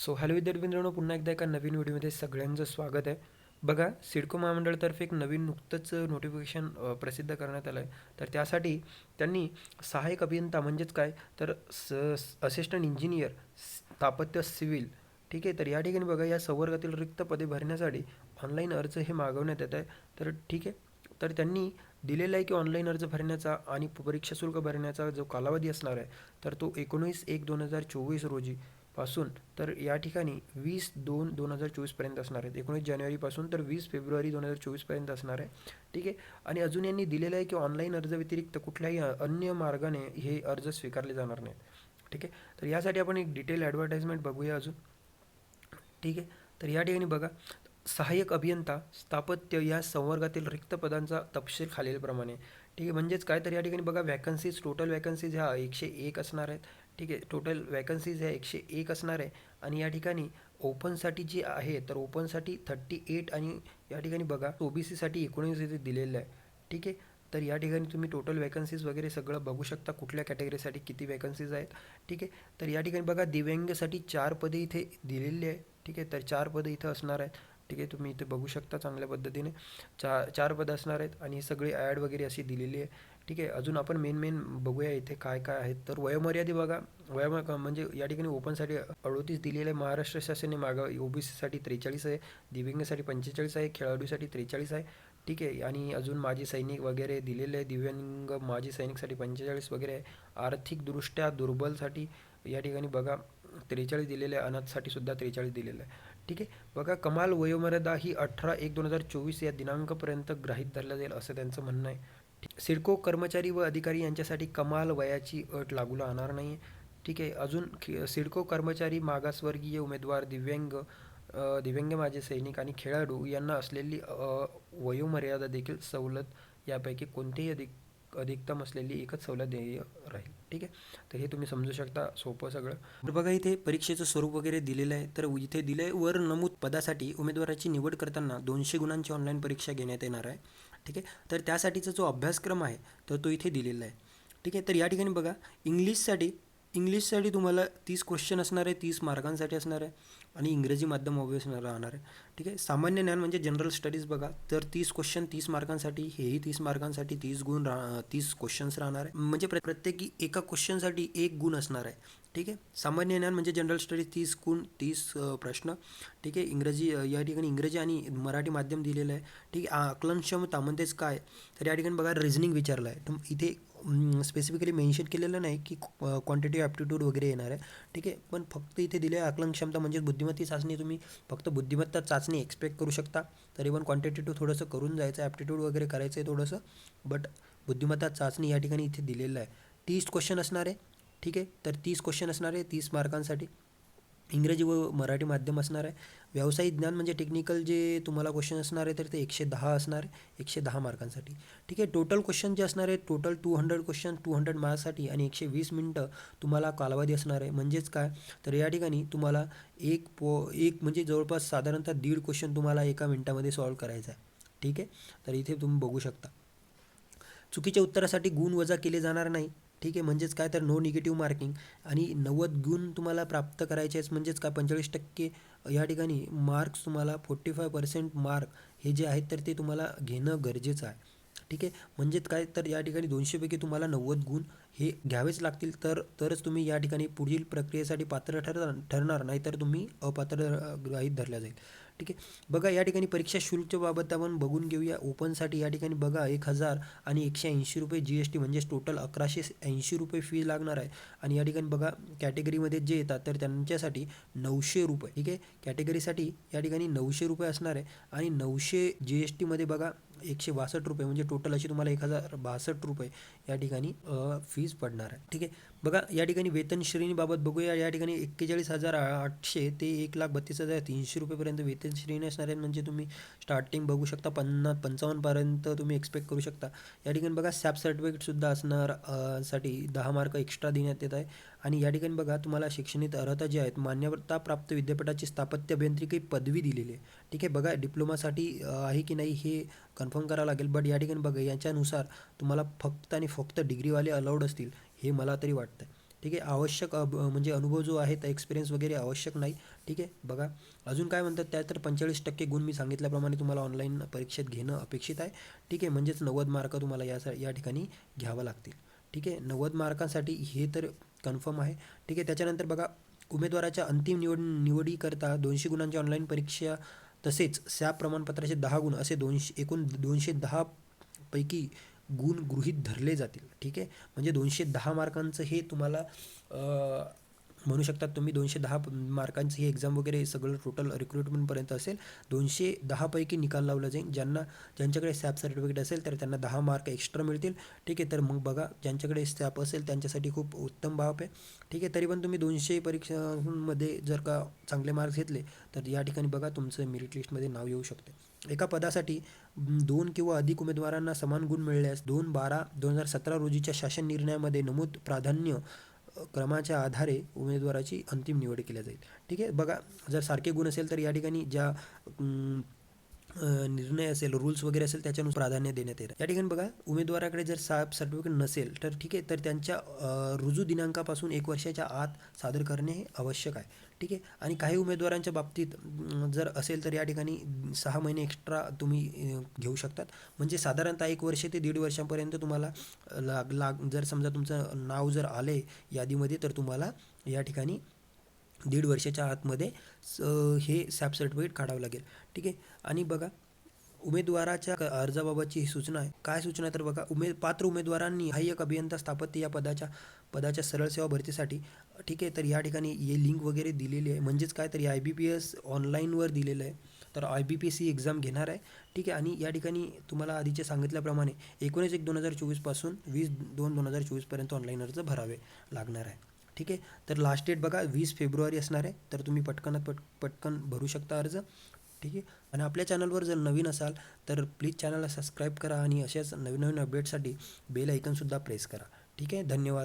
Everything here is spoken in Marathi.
सो हॅलो विद्यार्थी मित्रांनो पुन्हा एकदा एका नवीन व्हिडिओमध्ये सगळ्यांचं स्वागत आहे. बघा सिडको महामंडळातर्फे एक नवीन नुकतंच नोटिफिकेशन प्रसिद्ध करण्यात आलं आहे तर त्यासाठी त्यांनी सहाय्यक अभियंता म्हणजेच काय? तर स असिस्टंट इंजिनियर स्थापत्य सिव्हिल. ठीक आहे? तर या ठिकाणी बघा या संवर्गातील रिक्त पदे भरण्यासाठी ऑनलाईन अर्ज हे मागवण्यात येत आहे. तर ठीक आहे? तर त्यांनी दिलेलं आहे की ऑनलाईन अर्ज भरण्याचा आणि परीक्षा शुल्क भरण्याचा जो कालावधी असणार आहे तर तो एकोणीस एक दोन हजार चोवीस रोजी. पासून तर या ठिकाणी वीस दोन दोन हजार चोवीसपर्यंत असणार आहेत. एकोणीस जानेवारीपासून तर वीस फेब्रुवारी दोन हजार चोवीसपर्यंत असणार आहे. ठीक आहे? आणि अजून यांनी दिलेलं आहे की ऑनलाईन अर्ज व्यतिरिक्त कुठल्याही अन्य मार्गाने हे अर्ज स्वीकारले जाणार नाहीत. ठीक आहे? तर यासाठी आपण एक डिटेल ॲडव्हर्टाईजमेंट बघूया अजून. ठीक आहे? तर या ठिकाणी बघा सहाय्यक अभियंता स्थापत्य या संवर्गातील रिक्त पदांचा तपशील खालीलप्रमाणे. ठीक आहे? म्हणजेच काय? तर या ठिकाणी बघा वॅकन्सीज टोटल वॅकन्सीज ह्या एकशे एक असणार आहेत. ठीक आहे. टोटल वॅकन्सीज ह्या एकशे एक असणार आहे. आणि या ठिकाणी ओपनसाठी जी आहे तर ओपनसाठी थर्टी एट आणि या ठिकाणी बघा ओ बी सीसाठी एकोणीस इथे दिलेलं आहे. ठीक आहे? तर या ठिकाणी तुम्ही टोटल वॅकन्सीज वगैरे सगळं बघू शकता कुठल्या कॅटेगरीसाठी किती वॅकन्सीज आहेत. ठीक आहे? तर या ठिकाणी बघा दिव्यांगसाठी चार पदे इथे दिलेली आहे. ठीक आहे? तर चार पदे इथं असणार आहेत. ठीक आहे? तुम्ही इथे बघू शकता चांगल्या पद्धतीने. चार चार पदं असणार आहेत आणि हे सगळी ॲड वगैरे अशी दिलेली आहे. ठीक आहे अजून आपण मेन मेन बघूया इथे काय काय आहेत. तर वयोमर्यादे बघा वयोम म्हणजे या ठिकाणी ओपनसाठी अडोतीस दिलेलं आहे महाराष्ट्र शासनाने मागं ओ बी त्रेचाळीस आहे दिव्यांगसाठी पंचेचाळीस आहे खेळाडूसाठी त्रेचाळीस आहे. ठीक आहे आणि अजून माजी सैनिक वगैरे दिलेले आहे दिव्यांग माजी सैनिकसाठी पंचेचाळीस वगैरे आहे. आर्थिकदृष्ट्या दुर्बलसाठी या ठिकाणी बघा त्रेचाळीस दिलेलं आहे. अनाथसाठी सुद्धा त्रेचाळीस दिलेलं आहे. ठीक आहे बघा कमाल वयोमर्यादा ही अठरा एक दोन हजार चोवीस या दिनांकापर्यंत ग्राहित धरल्या जाईल असं त्यांचं म्हणणं आहे. सिडको कर्मचारी व अधिकारी यांच्यासाठी कमाल वयाची अट लागू राहणार नाही ठीक आहे अजून सिडको कर्मचारी मागासवर्गीय उमेदवार दिव्यांग दिव्यांग माझे सैनिक आणि खेळाडू यांना असलेली वयोमर्यादा देखील सवलत यापैकी कोणतेही अधिक अधिकतम असलेली एकच सवलत देय राहील. ठीक आहे तर हे तुम्ही समजू शकता सोपं सगळं. तर बघा इथे परीक्षेचं स्वरूप वगैरे दिलेलं आहे. तर इथे दिले वर नमूद पदासाठी उमेदवाराची निवड करताना दोनशे गुणांची ऑनलाईन परीक्षा घेण्यात येणार आहे. ठीक आहे? तर त्यासाठीचा जो अभ्यासक्रम आहे तर तो इथे दिलेला आहे. ठीक आहे? तर या ठिकाणी बघा इंग्लिशसाठी इंग्लिशसाठी तुम्हाला तीस क्वेश्चन असणार आहे तीस मार्कांसाठी असणार आहे आणि इंग्रजी माध्यम ऑब्वियस राहणार आहे. ठीक आहे? सामान्य ज्ञान म्हणजे जनरल स्टडीज बघा. तर तीस क्वेश्चन तीस मार्कांसाठी हेही तीस मार्कांसाठी तीस गुण रा तीस क्वेश्चन्स राहणार आहे. म्हणजे प्र प्रत्येकी एका क्वेश्चनसाठी एक गुण असणार आहे. ठीक आहे? सामान्य ज्ञान म्हणजे जनरल स्टडीज तीस गुण तीस प्रश्न. ठीक आहे? इंग्रजी या ठिकाणी इंग्रजी आणि मराठी माध्यम दिलेलं आहे. ठीक आहे? आकलनक्षमता म्हणजेच काय तर या ठिकाणी बघा रिझनिंग विचारलं आहे. तर इथे स्पेसिफिकली मेन्शन केलेलं नाही की क्वांटिटी ॲप्टिट्यूड वगैरे येणार आहे. ठीक आहे? पण फक्त इथे दिले आकलन क्षमता म्हणजे बुद्धिमत्ता चाचणी तुम्ही. फक्त बुद्धिमत्ता चाचणी एक्सपेक्ट करू शकता. तरी पण क्वांटिटेटिव्ह थोडंसं करून जायचं ॲप्टिट्यूड वगैरे करायचं आहे थोडंसं. बट बुद्धिमत्ता चाचणी या ठिकाणी इथे दिलेलं आहे. तीस क्वेश्चन असणार आहे ठीक आहे? तर तीस क्वेश्चन असणार आहे तीस मार्कांसाठी इंग्रजी व मराठी माध्यम असणार आहे. व्यावसायिक ज्ञान म्हणजे टेक्निकल जे तुम्हाला क्वेश्चन असणार आहे तर ते एकशे दहा असणार आहे एकशे दहा मार्कांसाठी. ठीक आहे टोटल क्वेश्चन जे असणार आहे total two hundred question two hundred मार्क्ससाठी आणि एकशे वीस मिनटं तुम्हाला कालावधी असणार आहे. म्हणजेच काय? तर या ठिकाणी तुम्हाला एक पो एक म्हणजे जवळपास साधारणतः दीड क्वेश्चन तुम्हाला एका मिनटामध्ये सॉल्व करायचा आहे. ठीक आहे? तर इथे तुम्ही बघू शकता. चुकीच्या उत्तरासाठी गुण वजा केले जाणार नाही. ठीक आहे म्हणजेच काय तर नो निगेटिव्ह मार्किंग आणि नव्वद गुण तुम्हाला प्राप्त करायचे आहेत म्हणजेच काय? पंचेचाळीस टक्के या ठिकाणी मार्क्स तुम्हाला फोर्टी फाय पर्सेंट मार्क हे जे आहेत तर ते तुम्हाला घेणं गरजेचं आहे. ठीक आहे म्हणजेच काय तर या ठिकाणी दोनशेपैकी तुम्हाला नव्वद गुण हे घ्यावेच लागतील तर तरच तुम्ही या ठिकाणी पुढील प्रक्रियेसाठी पात्र ठर ठरणार नाही तर तुम्ही अपात्र ग्राहित धरल्या जाईल. ठीक आहे. बघा या ठिकाणी परीक्षा शुल्कबाबत आपण बघून घेऊया. ओपनसाठी या ठिकाणी बघा एक हजार आणि एकशे ऐंशी रुपये जी एस टी म्हणजेच टोटल अकराशे ऐंशी रुपये फी लागणार आहे. आणि या ठिकाणी बघा कॅटेगरीमध्ये जे येतात तर त्यांच्यासाठी नऊशे रुपये ठीक आहे? कॅटेगरीसाठी या ठिकाणी नऊशे रुपये असणार आहे. आणि नऊशे जी एस टीमध्ये बघा एकशे बासष्ट रुपये म्हणजे टोटल अशी तुम्हाला एक हजार बासष्ट रुपये या ठिकाणी फीज पडणार आहे. ठीक आहे? बघा या ठिकाणी वेतन श्रेणीबाबत बघूया. या ठिकाणी एक्केचाळीस हजार आठशे ते एक लाख बत्तीस हजार तीनशे रुपयेपर्यंत वेतन श्रेणी असणार आहेत. म्हणजे तुम्ही स्टार्टिंग बघू शकता पन्नास पंचावन्नपर्यंत तुम्ही एक्सपेक्ट करू शकता. या ठिकाणी बघा सॅप सर्टिफिकेटसुद्धा असणार साठी दहा मार्क एक्स्ट्रा देण्यात येत आहे. आणि या ठिकाणी बघा तुम्हाला शैक्षणिक अर्हता जी आहेत मान्यता प्राप्त विद्यापीठाची स्थापत्य अभियांत्रिकी पदवी दिलेली आहे. ठीक आहे? बघा डिप्लोमासाठी आहे की नाही हे कन्फर्म करावं लागेल. बट या ठिकाणी बघा याच्यानुसार तुम्हाला फक्त आणि फक्त डिग्रीवाले अलाउड असतील हे मला तरी वाटतं ठीक आहे? आवश्यक अब म्हणजे अनुभव जो आहे तर एक्सपिरियन्स वगैरे आवश्यक नाही. ठीक आहे? बघा. अजून काय म्हणतात त्या तर पंचेचाळीस टक्के गुण मी सांगितल्याप्रमाणे तुम्हाला ऑनलाईन परीक्षेत घेणं अपेक्षित आहे. ठीक आहे? म्हणजेच नव्वद मार्क तुम्हाला या या ठिकाणी घ्यावं लागतील. ठीक आहे? नव्वद मार्कांसाठी हे तर कन्फर्म आहे. ठीक आहे? त्याच्यानंतर बघा उमेदवाराच्या अंतिम निवड निवडीकरता दोनशे गुणांची ऑनलाईन परीक्षा तसेच सॅप प्रमाणपत्राचे दहा गुण असे दोनशे एकूण दोनशे दहा पैकी गुण गृहीत धरले जातील. ठीक आहे? म्हणजे दोनशे दहा मार्कांचं हे तुम्हाला म्हणू शकतात तुम्ही दोनशे दहा मार्कांची ही एक्झाम वगैरे सगळं टोटल रिक्रुटमेंटपर्यंत असेल दोनशे दहापैकी निकाल लावला जाईल. ज्यांना ज्यांच्याकडे सॅप सर्टिफिकेट असेल तर त्यांना दहा मार्क एक्स्ट्रा मिळतील. ठीक आहे तर मग बघा ज्यांच्याकडे सॅप असेल त्यांच्यासाठी खूप उत्तम बाब आहे. ठीक आहे तरी पण तुम्ही दोनशे परीक्षांमध्ये जर का चांगले मार्क्स घेतले तर या ठिकाणी बघा तुमचं मेरिट लिस्टमध्ये नाव येऊ शकते. एका पदासाठी दोन किंवा अधिक उमेदवारांना समान गुण मिळल्यास दोन बारा दोन हजार सतरा रोजीच्या शासन निर्णयामध्ये नमूद प्राधान्य क्रमाच्या आधारे उमेदवाराची अंतिम निवड केली जाईल. ठीक आहे? बघा जर सारखे गुण असेल तर या ठिकाणी ज्या निर्णय असेल रूल्स वगैरे असेल त्याच्यानुसार प्राधान्य देण्यात येतं. या ठिकाणी बघा उमेदवाराकडे जर साहेब सर्टिफिकेट नसेल तर ठीक आहे तर त्यांच्या रुजू दिनांकापासून एक वर्षाच्या आत सादर करणे हे आवश्यक आहे. ठीक आहे? आणि काही उमेदवारांच्या बाबतीत जर असेल तर या ठिकाणी सहा महिने एक्स्ट्रा तुम्ही घेऊ शकतात. म्हणजे साधारणतः एक वर्ष ते दीड वर्षापर्यंत तुम्हाला लाग लाग जर समजा तुमचं नाव जर आले यादीमध्ये तर तुम्हाला या ठिकाणी दीड वर्षाच्या आतमध्ये स हे सॅप सर्टिफिकेट काढावं लागेल. ठीक आहे? आणि बघा उमेदवाराच्या अर्जाबाबतची ही सूचना आहे. काय सूचना आहे तर बघा उमेद पात्र उमेदवारांनी सहाय्यक अभियंता स्थापत्य या पदाच्या पदाच्या सरळ सेवा भरतीसाठी ठीक आहे? तर या ठिकाणी हे लिंक वगैरे दिलेली आहे. म्हणजेच काय? तर आय बी पी एस ऑनलाईनवर दिलेलं आहे. तर I B P S exam घेणार आहे. ठीक आहे? आणि या ठिकाणी तुम्हाला आधीचे सांगितल्याप्रमाणे एकोणीस एक दोन हजार चोवीसपासून वीस दोन दोन हजार चोवीसपर्यंत ऑनलाईन अर्ज भरावे लागणार आहे. ठीक आहे? तर लास्ट डेट बघा वीस फेब्रुवारी असणार आहे. तर तुम्ही पटकनात पट पटकन भरू शकता अर्ज. ठीक आहे? आणि आपल्या चॅनलवर जर नवीन असाल तर प्लीज चॅनलला सबस्क्राईब करा आणि अशाच नवीन नवीन अपडेटसाठी बेल ऐकनसुद्धा प्रेस करा. ठीक आहे? धन्यवाद.